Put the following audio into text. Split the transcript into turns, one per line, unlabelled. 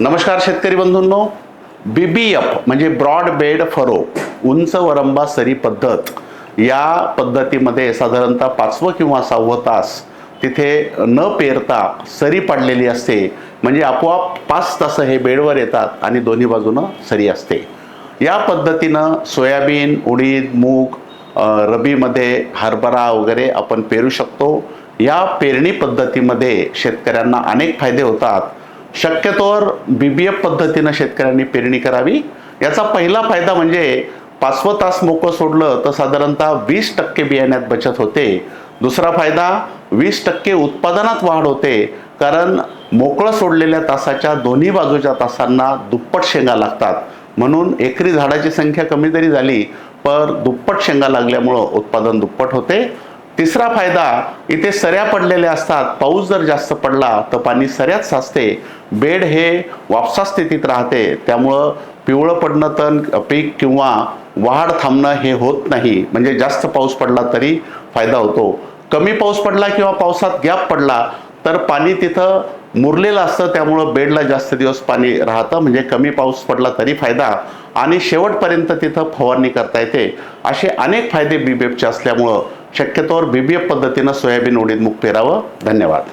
नमस्कार शेतकरी बंधूंनो. बी बी म्हणजे ब्रॉड बेड फरो उंच वरंबा सरी पद्धत या पद्धतीमध्ये साधारणतः पाचवं किंवा सहावं तास तिथे न पेरता सरी पडलेली असते. म्हणजे आपोआप पाच तास हे बेडवर येतात आणि दोन्ही बाजूनं सरी असते. या पद्धतीनं सोयाबीन उडीद मूग रबीमध्ये हरभरा वगैरे आपण पेरू शकतो. या पेरणी पद्धतीमध्ये शेतकऱ्यांना अनेक फायदे होतात. शक्यतोवर बी बी एफ पद्धतीनं शेतकऱ्यांनी पेरणी करावी. याचा पहिला फायदा म्हणजे पाचवं तास मोकळं सोडलं तर साधारणतः वीस टक्के बियाण्यात बचत होते. दुसरा फायदा वीस टक्के उत्पादनात वाढ होते कारण मोकळं सोडलेल्या तासाच्या दोन्ही बाजूच्या तासांना दुप्पट शेंगा लागतात. म्हणून एकरी झाडाची संख्या कमी जरी झाली पर दुप्पट शेंगा लागल्यामुळं उत्पादन दुप्पट होते. तिसरा फायदा इथे सऱ्या पडलेल्या असतात. पाऊस जर जास्त पडला तर पाणी सऱ्यात साचते. बेड हे वापसा स्थितीत राहते. त्यामुळं पिवळं पडणं तण पीक किंवा वाढ थांबणं हे होत नाही. म्हणजे जास्त पाऊस पडला तरी फायदा होतो. कमी पाऊस पडला किंवा पावसात गॅप पडला तर पाणी तिथं मुरलेलं असतं. त्यामुळं बेडला जास्त दिवस पाणी राहतं. म्हणजे कमी पाऊस पडला तरी फायदा. आणि शेवटपर्यंत तिथं फवारणी करता येते. असे अनेक फायदे बीबेपचे असल्यामुळं शक्यतोवर बीबीएफ पद्धतीनं सोयाबीन उडीद मूग पेरावं. धन्यवाद.